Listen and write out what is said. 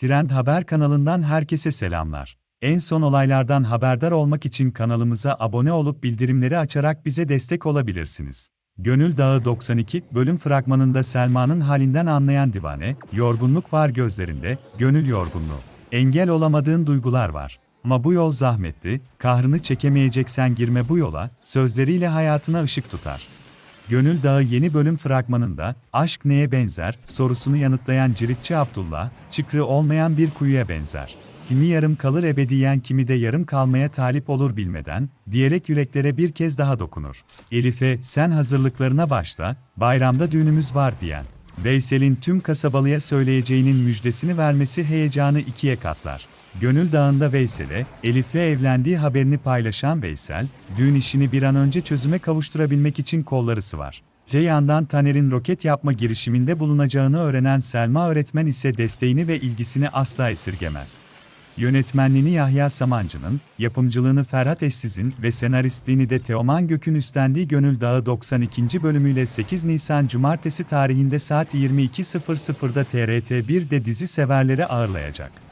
Trend Haber kanalından herkese selamlar. En son olaylardan haberdar olmak için kanalımıza abone olup bildirimleri açarak bize destek olabilirsiniz. Gönül Dağı 92 bölüm fragmanında Selma'nın halinden anlayan divane, yorgunluk var gözlerinde, gönül yorgunluğu. Engel olamadığın duygular var. Ama bu yol zahmetli, kahrını çekemeyeceksen girme bu yola, sözleriyle hayatına ışık tutar. Gönül Dağı yeni bölüm fragmanında, aşk neye benzer, sorusunu yanıtlayan Ciritçi Abdullah, çıkrı olmayan bir kuyuya benzer. Kimi yarım kalır ebediyen kimi de yarım kalmaya talip olur bilmeden, diyerek yüreklere bir kez daha dokunur. Elif'e, sen hazırlıklarına başla, bayramda düğünümüz var diyen. Veysel'in tüm kasabalıya söyleyeceğinin müjdesini vermesi heyecanı ikiye katlar. Gönül Dağı'nda Veysel'e, Elif'le evlendiği haberini paylaşan Veysel, düğün işini bir an önce çözüme kavuşturabilmek için kolları sıvar. Öte yandan Taner'in roket yapma girişiminde bulunacağını öğrenen Selma öğretmen ise desteğini ve ilgisini asla esirgemez. Yönetmenliğini Yahya Samancı'nın, yapımcılığını Ferhat Eşsiz'in ve senaristliğini de Teoman Gök'ün üstlendiği Gönül Dağı 92. bölümüyle 8 Nisan Cumartesi tarihinde saat 22.00'da TRT 1'de dizi severleri ağırlayacak.